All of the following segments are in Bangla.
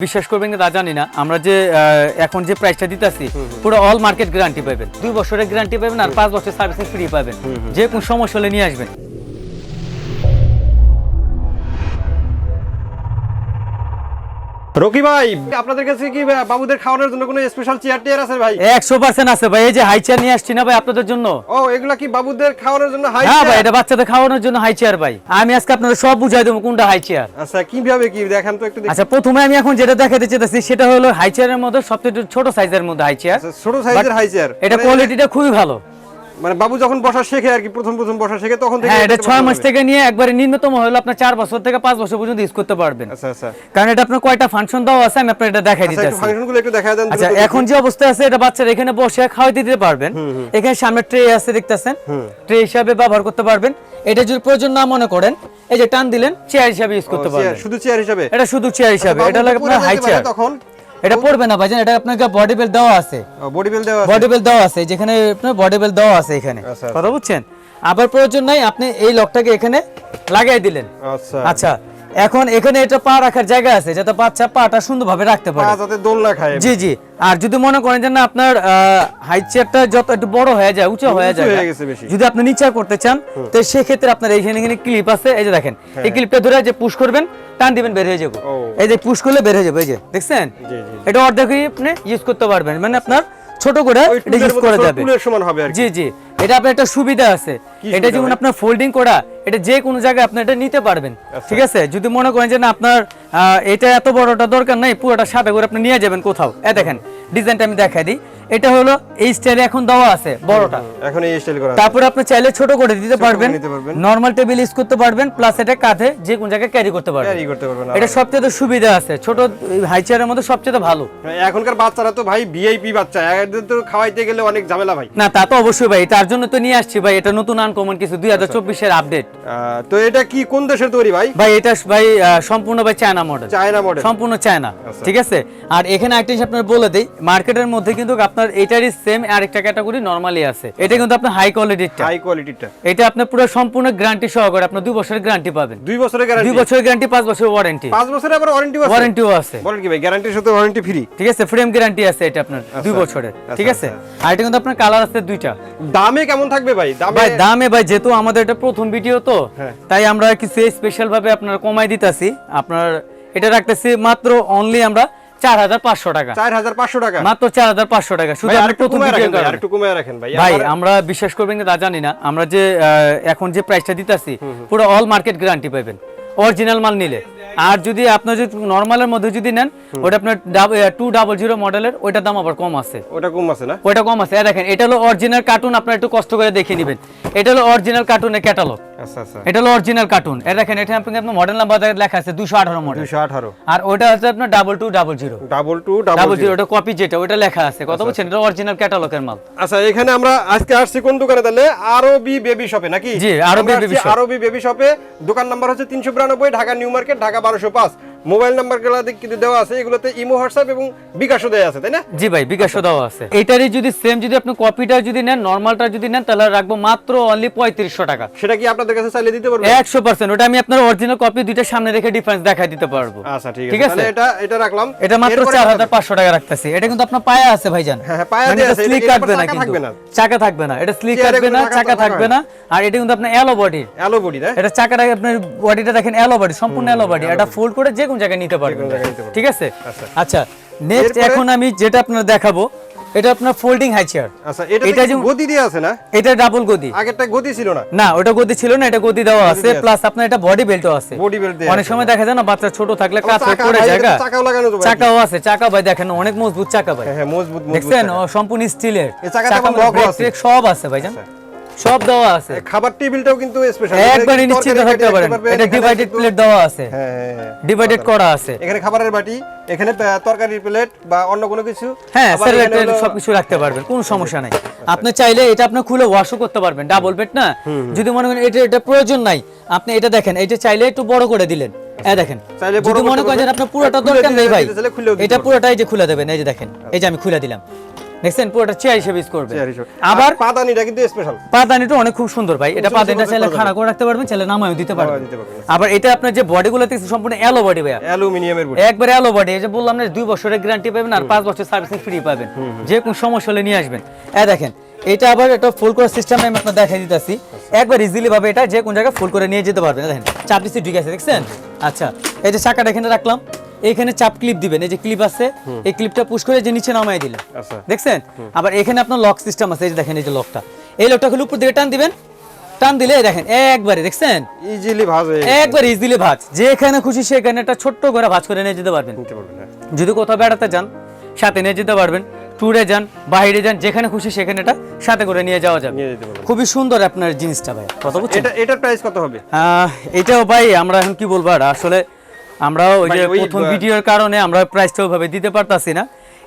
বিশ্বাস করবেন তা জানি না। আমরা যে আহ, এখন যে প্রাইসটা দিতেছি পুরো অল মার্কেট গ্যারান্টি পাবেন দুই বছরের গ্যারান্টি পাবেন আর পাঁচ বছর সার্ভিসিং ফ্রি পাবেন যে কোনো সমস্যা হলে নিয়ে আসবেন। রকি ভাই আপনাদের কাছে কি বাবুদের খাওয়ানোর জন্য কোনো স্পেশাল চেয়ার টিয়ার আছে ভাই? একশো পার্সেন্ট আছে ভাই এই যে হাই চেয়ার নিয়ে আসছি না ভাই আপনাদের জন্য। ও এগুলা কি বাবুদের খাওয়ানোর জন্য হাই হ্যাঁ ভাই এটা বাচ্চাদের খাওয়ানোর জন্য হাই চেয়ার ভাই। আমি আজকে আপনাদের সব বুঝাই দেবো কোনটা হাই চেয়ার আচ্ছা কীভাবে কি? দেখান তো একটু আচ্ছা প্রথমে আমি এখন যেটা দেখাতে চাইতেছি সেটা হলো হাই চেয়ারের মধ্যে সবচেয়ে ছোট সাইজের মধ্যে হাই চেয়ার আচ্ছা, ছোট সাইজের হাই চেয়ার এটা কোয়ালিটিটা খুবই ভালো। মানে বাবু যখন বসা শেখে আর কি প্রথম প্রথম বসা শেখে তখন থেকে হ্যাঁ এটা এটাকে ছয় বসানো মাস থেকে নিয়ে একবারে নিম্নতম হলো আপনার চার বছর থেকে পাঁচ বছর পর্যন্ত ইউজ করতে পারবেন। আচ্ছা আচ্ছা। কারণ এটা আপনার কয়টা ফাংশন দেওয়া আছে আমি আপনার এটা দেখাই আচ্ছা দিতে একটু ফাংশনগুলো একটু দেখা দেন আচ্ছা এখন যে অবস্থা আছে এটা বাচ্চারা এখানে বসে খাওয়াইতে দিতে পারবেন। এখানে সামনে ট্রে আছে দেখতেছেন? ট্রে হিসাবে ব্যবহার করতে পারবেন। এটা যদি প্রয়োজন না মনে করেন এই যে টান দিলেন চেয়ার হিসাবে ইউজ করতে পারবেন। শুধু চেয়ার হিসাবে? এটা শুধু চেয়ার হিসাবে। এটা লাগে আপনার হাই চেয়ার তখন? এটা পড়বে না ভাইজান এটা আপনাকে বডি বেল দেওয়া আছে। বডি বিল দেওয়া আছে। বডি বেল দেওয়া আছে যেখানে আপনার বডি বেল দেওয়া আছে এখানে। আচ্ছা, কথা বুঝছেন? আবার প্রয়োজন নাই আপনি এই লকটাকে এখানে লাগাই দিলেন। আচ্ছা। আচ্ছা এখন এখানে এটা পা রাখার জায়গা আছে যাতে বাচ্চা পাটা সুন্দরভাবে রাখতে পারে। যাতে দোল না খায়। জি জি। আর যদি মনে করেন যে না আপনার হাইট চেয়ারটা যত একটু বড় হয়ে যায় উঁচু হয়ে যায় হয়ে। যদি আপনি নিচে করতে চান তো সেক্ষেত্রে আপনার এইখানে এখানে ক্লিপ আছে এই যে দেখেন এই ক্লিপটা ধরে যে পুশ করবেন টান দিবেন বের হয়ে যাব। হ্যাঁ। এই যে পুশ করলে বের হয়ে যাবে এই যে দেখছেন? জি, জি। এটা অর্ধেকই আপনি ইউজ করতে পারবেন। মানে আপনার ছোট করে এটা ইউজ করা যাবে সমান হবে আর জি জি। এটা আপনার একটা সুবিধা আছে। এটা যেমন আপনার ফোল্ডিং করা এটা যে কোনো জায়গায় আপনি এটা নিতে পারবেন। আচ্ছা। ঠিক আছে? যদি মনে করেন যে না আপনার এটা এত বড়টা দরকার নাই পুরোটা সাথে করে আপনি নিয়ে যাবেন কোথাও। এ দেখেন ডিজাইনটা আমি দেখাই দিই। এটা হলো এই স্টাইলে এখন দেওয়া আছে বড়টা। এখন এই স্টাইল করা। তারপরে আপনি চাইলে ছোট করে দিতে পারবেন। নরমাল টেবিল ইউজ করতে পারবেন প্লাস এটা কাঁধে যে কোন জায়গায় ক্যারি করতে পারবেন। ক্যারি করতে পারবেন এটা সবচেয়ে সুবিধা আছে ছোট হাই চেয়ারের মধ্যে সবচেয়ে ভালো। এখনকার বাচ্চারা তো ভাই ভিআইপি বাচ্চা এদের তো খাওয়াইতে গেলে অনেক ঝামেলা ভাই। না তা তো অবশ্যই ভাই তার জন্য তো নিয়ে আসছি ভাই এটা নতুন আনকমন কিছু দুই হাজার চব্বিশের আপডেট তো এটা কি কোন দেশের তৈরি ভাই? ভাই এটা ভাই সম্পূর্ণ ভাই চায়না মডেল চায়না মডেল সম্পূর্ণ চায়না আচ্ছা। ঠিক আছে? আর এখানে একটা জিনিস আপনার বলে দেই মার্কেটের মধ্যে কিন্তু আপনার এটারই সেম আরেকটা ক্যাটাগরি নরমালি আছে। এটা কিন্তু আপনার হাই কোয়ালিটিরটা হাই কোয়ালিটিটা এটা আপনার পুরো সম্পূর্ণ গ্যারান্টি সহকারে আপনার দুই বছরের গ্যারান্টি পাবেন। দুই বছরের দুই গ্যারান্টি বছরের গ্যারান্টি পাঁচ বছরের ওয়ারেন্টি পাঁচ বছরের আবার ওয়ারেন্টি আছে। ওয়ারেন্টিও আছে। বলেন কি ভাই গ্যারান্টির সাথে ওয়ারেন্টি ফ্রি ঠিক আছে ফ্রেম গ্যারান্টি আছে এটা আপনার দুই বছরের। ঠিক আছে? আচ্ছা, আর এটা কিন্তু আপনার কালার আছে দুইটা। দামে কেমন থাকবে ভাই? দামে ভাই দামে ভাই যেহেতু আমাদের এটা প্রথম ভিডিও তো হ্যাঁ। তাই আমরা কিছু স্পেশাল ভাবে আপনার কমাই দিতেছি। আপনার এটা রাখতেছি মাত্র অনলি আমরা চার হাজার পাঁচশো টাকা। টাকা। মাত্র শুধু আপনি প্রথম রাখেন ভাই আরেকটু কমায় রাখেন ভাই। ভাই আমরা বিশ্বাস করবেন কি তা জানি না। আমরা যে এখন যে প্রাইসটা দিতেছি পুরো অল মার্কেট গ্যারান্টি পাবেন অরিজিনাল মাল নিলে। আর যদি আপনার যদি নর্মালের মধ্যে যদি নেন ওটা আপনার টু ডাবল জিরো মডেলের ওইটার দাম আবার কম আছে। ওটা কম আছে না? ওইটা কম আছে। এই দেখেন এটা হলো অরিজিনাল কার্টুন আপনার একটু কষ্ট করে দেখে নেবেন। এটা হলো অরিজিনাল কার্টুনের ক্যাটালগ আচ্ছা আচ্ছা। এটা হলো অরিজিনাল কার্টুন এটা দেখেন এটা আপনি আপনার মডেল নাম্বার লেখা আছে দুশো আঠারো মডেল দুইশো আঠারো। আর ওটা হচ্ছে আপনার double two double zero double two double zero ওটা কপি যেটা ওটা লেখা আছে। কত বলছেন? এটা অরিজিনাল ক্যাটালগের মাল। আচ্ছা এখানে আমরা আজকে আসছি কোন দোকানে তাহলে? আরবি বেবি শপে নাকি? জি, আরবি আসছি shop। আরবি বেবি শপে দোকান নাম্বার হচ্ছে তিনশো বিরানব্বই ঢাকা নিউ মার্কেট ঢাকা বারোশো পাঁচ। মোবাইল নাম্বারগুলো কিন্তু দেওয়া আছে এগুলোতে ইমো হোয়াটসঅ্যাপ এবং বিকাশও দেওয়া আছে তাই না? জি ভাই বিকাশ দেওয়া আছে। এটারই যদি সেম যদি আপনি কপিটা যদি নেন নর্মালটা যদি নেন তাহলে রাখব মাত্র অনলি পঁয়ত্রিশশো টাকা। সেটা কি আপনাদের কাছে চাইলে দিতে পারব একশো পার্সেন্ট ওটা আমি আপনার অরিজিনাল কপি দুইটা সামনে রেখে ডিফারেন্স দেখাই দিতে পারব। আচ্ছা ঠিক আছে। এটা এটা রাখলাম। এটা মাত্র চার হাজার পাঁচশো টাকা রাখতেছি। এটা কিন্তু আপনার পায়া আছে ভাইজান। হ্যাঁ, হ্যাঁ, পায়া মানে আছে, স্লিক কাটবে না চাকা কিন্তু। থাকবে না। চাকা থাকবে না। এটা স্লিক কাটবে না চাকা থাকবে না। আর এটা কিন্তু আপনার অ্যালো বডি অ্যালো বডি এটা চাকাটা আপনার বডিটা দেখেন অ্যালো বডি সম্পূর্ণ অ্যালো বডি এটা ফোল্ড করে যে কোন জায়গায় নিতে পারবেন। ঠিক আছে? আচ্ছা। আচ্ছা নেক্সট এখন আমি যেটা আপনার দেখাবো এটা আপনার ফোল্ডিং হাই চেয়ার আচ্ছা এটা যে- গদি দিয়ে আছে না? এটা ডাবল গদি। আগেরটা গদি ছিল না? না ওটা গদি ছিল না এটা গদি দেওয়া আছে প্লাস আপনার এটা বডি বেল্টও আছে। বডি বেল্ট দিয়ে অনেক সময় দেখা যায় না বাচ্চা ছোট থাকলে কাজ চাকা পড়ে জায়গা চাকাও লাগানো যাবে চাকাও আছে চাকা ভাই দেখেন অনেক মজবুত চাকা ভাই। হ্যাঁ হ্যাঁ মজবুত মজবুত দেখছেন? সম্পূর্ণ স্টিলের এই চাকাতে আবার আছে। সব আছে ভাইজান। সব দেওয়া আছে। খাবার টেবিলটাও কিন্তু স্পেশাল একবারে নিশ্চিত থাকতে পারেন। এটা ডিভাইডেড প্লেট দেওয়া আছে। হ্যাঁ হ্যাঁ হ্যাঁ ডিভাইডেড করা আছে। এখানে খাবারের বাটি এখানে তরকারির প্লেট বা অন্য কোনো কিছু। হ্যাঁ। সবকিছু রাখতে পারবেন কোনো সমস্যা নাই। আপনি চাইলে এটা আপনি খুলে ওয়াশও করতে পারবেন ডাবল বেড না? যদি মনে করেন এটা এটা প্রয়োজন নাই আপনি এটা দেখেন এটা চাইলে একটু বড় করে দিলেন। এই দেখেন যদি মনে করেন আপনার পুরোটা দরকার নেই ভাই এটা পুরোটাই যে খুলে দেবেন এই যে দেখেন এই যে আমি খুলে দিলাম। দেখছেন পুরোটা চেয়ার হিসেবে ইউজ করবে। আবার পাদানিটা কিন্তু স্পেশাল পাদানিটা অনেক খুব সুন্দর ভাই। এটা পাদানিটা চাইলে খাড়া করে রাখতে পারবেন চাইলে নামায়ও দিতে পারবেন। আবার এটা আপনার যে বডিগুলো দেখছেন সম্পূর্ণ অ্যালো বডি ভাইয়া। অ্যালুমিনিয়ামের বডি একবারে অ্যালো বডি এই যে বললাম না দুই বছরের গ্যারান্টি পাবেন আর পাঁচ বছর সার্ভিসিং ফ্রি পাবেন। যে কোন সমস্যা হলে নিয়ে আসবেন। এ দেখেন এটা আবার একটা ফুল করার সিস্টেম আমি আপনার দেখাই দিতেছি। একবার ইজিলি ভাবে এটা যে কোন জায়গায় ফুল করে নিয়ে যেতে পারবেন। দেখেন চাপ দিচ্ছি ঢুকে আছে দেখছেন? আচ্ছা এই যে চাকাটা এখানে রাখলাম। এখানে চাপ ক্লিপ দিবেন এই যে ক্লিপ আছে এই ক্লিপটা পুশ করে যে নিচে নামাই দিলেন। আচ্ছা। দেখছেন? আবার এখানে আপনার লক সিস্টেম আছে এই যে দেখেন এই যে লকটা এই লকটা খুলে উপর দিকে টান দিবেন। টান দিলে দেখেন একবারে দেখছেন? ইজিলি ভাজ একবার ইজিলি ভাজ। যেখানে খুশি সেখানে একটা ছোট্ট করে ভাজ করে নিয়ে যেতে পারবেন। হ্যাঁ। যদি কোথাও বেড়াতে যান সাথে নিয়ে যেতে পারবেন। ট্যুরে যান বাইরে যান যেখানে খুশি সেখানে এটা সাথে করে নিয়ে যাওয়া যাবে। খুবই সুন্দর আপনার জিনিসটা ভাই কত বুঝছেন? এটা এটার প্রাইস কত হবে? এটাও ভাই আমরা এখন কি বলব আর আসলে আমরা ওই যে প্রথম ভিডিওর কারণে আমরা প্রাইসটা ওইভাবে দিতে পারতাছি না।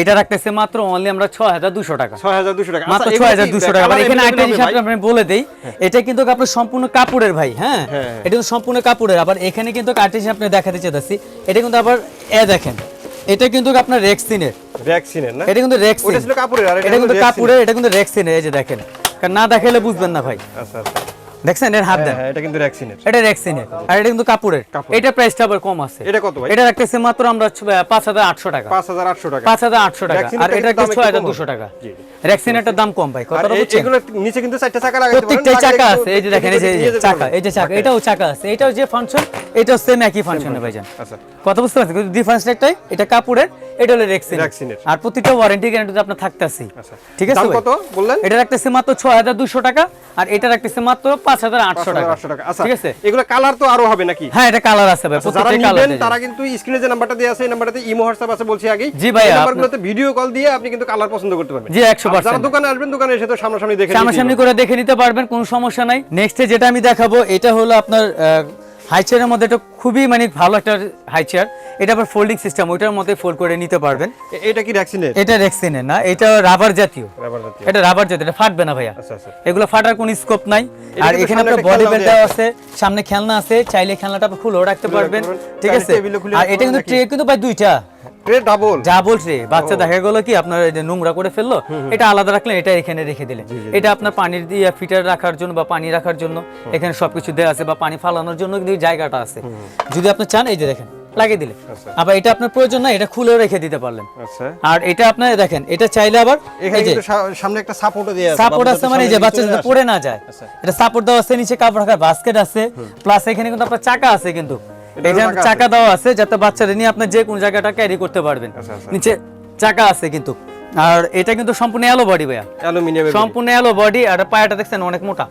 এটা রাখতেছে মাত্র অনলি আমরা ছয় হাজার দুশো টাকা। ছয় হাজার দুশো টাকা। মাত্র আচ্ছা, ছয় হাজার দুশো টাকা। colour এখানে একটা জিনিস আপনি বলে দেই এটা কিন্তু আপনার সম্পূর্ণ কাপড়ের ভাই হ্যাঁ? হ্যাঁ। এটা কিন্তু সম্পূর্ণ কাপড়ের। আবার এখানে কিন্তু আর্টিস্ট আপনি দেখাতে চাইতেছি এটা কিন্তু আবার এ দেখেন। এটা কিন্তু আপনার রেক্সিনের ভ্যাকসিনের না? এটা কিন্তু রেক্সিন এটা কিন্তু কাপড়ের এটা কিন্তু রেক্সিনের এই যে দেখেন। কারণ না দেখাইলে বুঝবেন না ভাই। আচ্ছা আচ্ছা। দেখছেন? এর হাত হ্যাঁ দেন। হ্যাঁ এটা কিন্তু ভ্যাকসিনের এটা রেক্সিনের আর এটা কিন্তু কাপড়ের। এটা প্রাইসটা আবার কম আছে। এটা কত ভাই? এটা রাখতেছে মাত্র আমরা পাঁচ হাজার আটশো টাকা। পাঁচ হাজার আটশো টাকা। পাঁচ হাজার আটশো টাকা। আর এটা দাম কম দুশো টাকা। জি, রেক্সিনেরটার দাম কম ভাই। আর বুঝছেন এগুলোর নিচে কিন্তু চারটা চাকা লাগাইতে পারেন প্রত্যেকটাই চাকা আছে। এই যে দেখেন এই যে- চাকা। এই যে চাকা এটাও চাকা আছে। এটাও যে ফাংশন এটাও সেম একই ফাংশনে ভাইজান আচ্ছা। কথা বুঝতে পারছেন? কিন্তু ডিফারেন্স একটাই এটা কাপড়ের এটা হলো রেক্সিন। আর প্রতিটা ওয়ারেন্টি গ্যারান্টি আপনার থাকতেছি আচ্ছা। ঠিক আছে কত বললেন? এটা রাখতেছে মাত্র ছয় হাজার দুশো টাকা আর এটা রাখতেছে মাত্র পাঁচ হাজার আটশো টাকা। আটশো টাকা। আচ্ছা ঠিক আছে? এগুলো কালার তো আরও হবে নাকি? হ্যাঁ এটা কালার আছে ভাই আচ্ছা, প্রত্যেকটা কালার তারা কিন্তু স্ক্রিনে যে নাম্বারটা দেওয়া আছে এই নাম্বারটাতে ইমো হোয়াটসঅ্যাপ আছে বলছি আগেই। জি এই নাম্বারগুলোতে ভিডিও কল দিয়ে আপনি কিন্তু কালার পছন্দ করতে পারবেন। জি, 100% যারা দোকানে আসবেন দোকানে এসে তো সামনাসামনি দেখে সামনাসামনি করে দেখে নিতে পারবেন কোনো সমস্যা নাই। নেক্সটে যেটা আমি দেখাবো এটা হলো আপনার হাই চেয়ারের মধ্যে এটা খুবই মানে ভালো একটা হাই চেয়ার এটা আবার ফোল্ডিং সিস্টেম ওইটার মধ্যে ফোল্ড করে নিতে পারবেন। এটা কি রেক্সিনের এটা রেক্সিনের না এটা রাবার জাতীয়। রাবার জাতীয়। এটা রাবার জাতীয় এটা ফাটবে না ভাইয়া। আচ্ছা আচ্ছা। এগুলো ফাটার কোনো স্কোপ নাই। আর এখানে সামনে আপনার একটা বডি বেল্ট দেওয়া আছে। সামনে খেলনা আছে চাইলে খেলনাটা খুলেও রাখতে খুলে পারবেন। রাখতে পারবেন। ঠিক আছে? আর এটা কিন্তু ট্রে কিন্তু ভাই দুইটা। ট্রে ডাবল ডাবল ট্রে বাচ্চা দেখা গেলো কি আপনার এই যে নোংরা করে ফেলল এটা আলাদা রাখলেন এটা এখানে রেখে দিলেন। এটা আপনার পানির দিয়ে ফিটার রাখার জন্য বা পানি রাখার জন্য এখানে সবকিছু দেওয়া আছে বা পানি ফালানোর জন্য কিন্তু জায়গাটা আছে। যদি আপনি চান এই যে দেখেন লাগিয়ে দিলে। আবার এটা আপনার প্রয়োজন না এটা খুলেও রেখে দিতে পারলেন। আচ্ছা। আর এটা আপনার দেখেন এটা চাইলে আবার সামনে একটা আছে সাপোর্ট আছে মানে যে বাচ্চা চলে যাতে পড়ে না যায়। আচ্ছা। এটা সাপোর্ট দেওয়া আছে নিচে কাপড় রাখার বাস্কেট আছে প্লাস এখানে কিন্তু আপনার চাকা আছে কিন্তু। এটারও চাকা দেওয়া আছে যাতে বাচ্চারা নিয়ে আপনার যে কোন জায়গাটা ক্যারি করতে পারবেন। আচ্ছা, আচ্ছা। নিচে চাকা আছে কিন্তু। আর এটা কিন্তু সম্পূর্ণ অ্যালো বডি ভাইয়া। অ্যালুমিনিয়ামের সম্পূর্ণ অ্যালো বডি আর পায়াটা দেখছেন অনেক মোটা।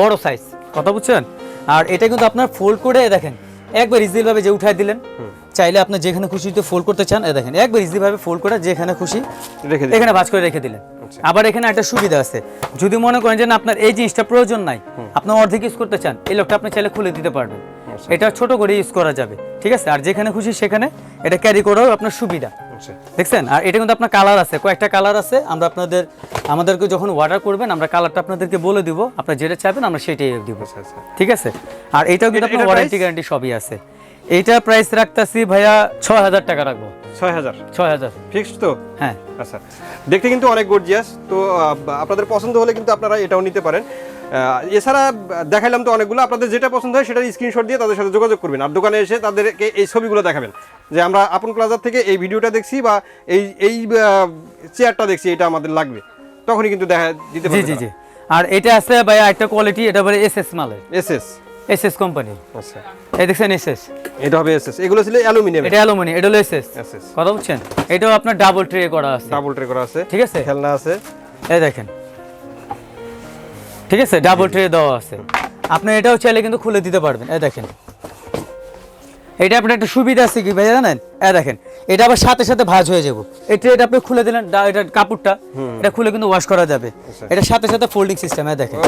বড় সাইজ কথা বুঝছেন? আর এটা কিন্তু আপনার ফোল্ড করে দেখেন একবার ইজিলি ভাবে যে উঠাই দিলেন চাইলে আপনি যেখানে খুশি ফোল্ড করতে চান এই দেখেন একবার ইজিলি ভাবে ফোল্ড করে যেখানে খুশি রেখে এখানে ভাঁজ করে রেখে দিলেন। আবার এখানে একটা সুবিধা আছে। যদি মনে করেন যে আপনার এই জিনিসটা প্রয়োজন নাই আপনি অর্ধেক ইউজ করতে চান এই লোকটা আপনি চাইলে খুলে দিতে পারবেন। এটা ছোট করে ইউজ করা যাবে ঠিক আছে? আর যেখানে খুশি সেখানে এটা ক্যারি করাও আপনার সুবিধা। আচ্ছা। দেখছেন? আর এটা কিন্তু আপনার কালার আছে। কয়েকটা কালার আছে। আমরা আপনাদের আমাদেরকে যখন অর্ডার করবেন আমরা কালারটা আপনাদেরকে বলে দিব। আপনারা যেটা চাইবেন আমরা সেটাই দিব। আচ্ছা আচ্ছা। ঠিক আছে? আর এটাও কিন্তু আপনার ওয়ারেন্টি গ্যারান্টি সবই আছে। এইটা প্রাইস রাখতাছি ভাইয়া ছয় হাজার টাকা রাখব। ছয় হাজার? ছয় হাজার। ফিক্সড তো? হ্যাঁ। আচ্ছা। দেখতে কিন্তু অনেক গর্জিয়াস তো আপনাদের পছন্দ হলে কিন্তু আপনারা এটাও নিতে পারেন। এছাড়া দেখাইলাম তো অনেকগুলো। আপনাদের যেটা পছন্দ হয় সেটার স্ক্রিনশট দিয়ে তাদের সাথে যোগাযোগ করবেন। আর দোকানে এসে তাদেরকে এই ছবিগুলো দেখাবেন। যে আমরা আপন প্লাজার থেকে এই ভিডিওটা দেখছি বা এই এই চেয়ারটা দেখছি এটা আমাদের লাগবে। তখনই কিন্তু দেখা দিতে জি জি জি। আর এটা আছে ভাইয়া একটা কোয়ালিটি এটা বলে এস এস মালের। S S S S company আচ্ছা। এই দেখছেন এস এস এটা হবে এস এস এগুলো ছিল অ্যালুমিনিয়াম এটা অ্যালুমিনি এটা হলো এস এস এস এস কথা বুঝছেন? এটাও আপনার ডাবল ট্রে করা আছে। ডাবল ট্রে করা আছে। ঠিক আছে? খেলনা আছে। এই দেখেন। ঠিক আছে? ডাবল ট্রে দেওয়া আছে। আপনি এটাও চাইলে কিন্তু খুলে দিতে পারবেন। এ দেখেন। এটা আপনার একটা সুবিধা আছে কি ভাই জানেন? এ দেখেন এটা আবার সাথে সাথে ভাজ হয়ে যাব। এটা এটা আপনি খুলে দিলেন এটা কাপড়টা এটা খুলে কিন্তু ওয়াশ করা যাবে। এটা সাথে সাথে ফোল্ডিং সিস্টেম এ দেখেন।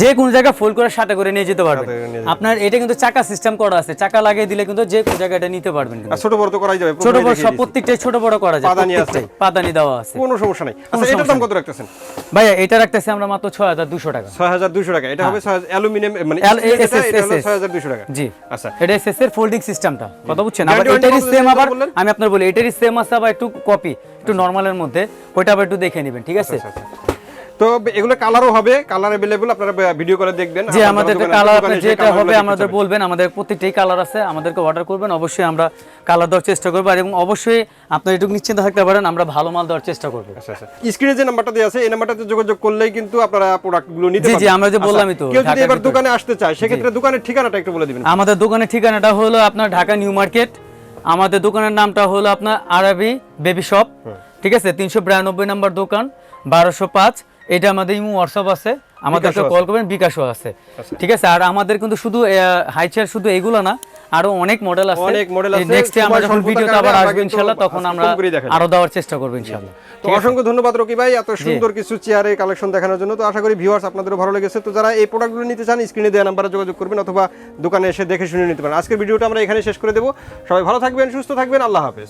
যে কোন জায়গা ফোল্ড করে সাথে করে নিয়ে যেতে পারবেন। আপনার এটা কিন্তু চাকা সিস্টেম করা আছে। চাকা লাগিয়ে দিলে কিন্তু যে কোন জায়গাটা নিতে পারবেন ছোট বড় তো করাই যাবে ছোট বড় সব প্রত্যেকটাই ছোট বড় করা যায় পাদানি আছে। পাদানি দেওয়া আছে। কোনো সমস্যা নাই। আচ্ছা এটার দাম কত রাখতেছেন? ভাইয়া এটা রাখতেছি আমরা মাত্র ছয় হাজার দুশো টাকা। ছয় হাজার দুইশো টাকা। এটা হবে অ্যালুমিনিয়াম মানে ছয় হাজার দুইশো টাকা। জি। আচ্ছা। এটা এসএস এর ফোল্ডিং সিস্টেমটা কথা বুঝছেন? আবার এটারই সেম আবার আমি আপনার বলি এটারই সেম আছে আবার একটু কপি একটু নর্মালের মধ্যে। ওইটা আবার একটু দেখে নেবেন ঠিক আছে? আচ্ছা, তো এগুলো কালারও হবে কালার অ্যাভেলেবল আপনারা ভিডিও করে দেখবেন। যে আমাদের কালার এসে যেটা হবে আমাদের বলবেন আমাদের প্রত্যেকটাই কালার আছে আমাদেরকে অর্ডার করবেন অবশ্যই আমরা কালার দেওয়ার চেষ্টা করব। এবং অবশ্যই আপনার এটুকু নিশ্চিন্ত থাকতে পারেন আমরা ভালো মাল দেওয়ার চেষ্টা করব। আচ্ছা আচ্ছা। স্ক্রিনে যে নাম্বারটা দেওয়া আছে এই নাম্বারটাতে যোগাযোগ করলেই কিন্তু আপনারা প্রোডাক্টগুলো নিতে জি, জি, আমরা যে আচ্ছা, বললামই তো, কেউ যদি এবার দোকানে আসতে চায় সেক্ষেত্রে দোকানের ঠিকানাটা একটু বলে দিবেন। আমাদের দোকানের ঠিকানাটা হলো আপনার ঢাকা নিউ মার্কেট আমাদের দোকানের নামটা হলো আপনার আরবি বেবি শপ ঠিক আছে? তিনশো বিরানব্বই নাম্বার দোকান বারোশো পাঁচ এটা আমাদের ইমো হোয়াটসঅ্যাপ আছে আমাদেরকে কল করবেন বিকাশও আছে। ঠিক আছে? আর আমাদের কিন্তু শুধু হাই চেয়ার শুধু এগুলো না আরও অনেক মডেল আছে। অনেক model আছে। নেক্সটে আমরা যখন ভিডিওতে আবার আসব কিন্তু ইনশাল্লাহ তখন আমরা। আরও দেওয়ার চেষ্টা করব ইনশাল্লাহ। তো অসংখ্য ধন্যবাদ রকি ভাই এত সুন্দর কিছু চেয়ারের কালেকশন দেখানোর জন্য। তো আশা করি ভিউয়ার্স আপনাদেরও ভালো লেগেছে। তো যারা এই প্রোডাক্টগুলো নিতে চান স্ক্রিনে দেওয়া নাম্বারে যোগাযোগ করবেন অথবা দোকানে এসে দেখে শুনে নিতে পারেন। আজকের ভিডিওটা আমরা এখানে শেষ করে দেবো। সবাই ভালো থাকবেন সুস্থ থাকবেন আল্লাহ হাফেজ।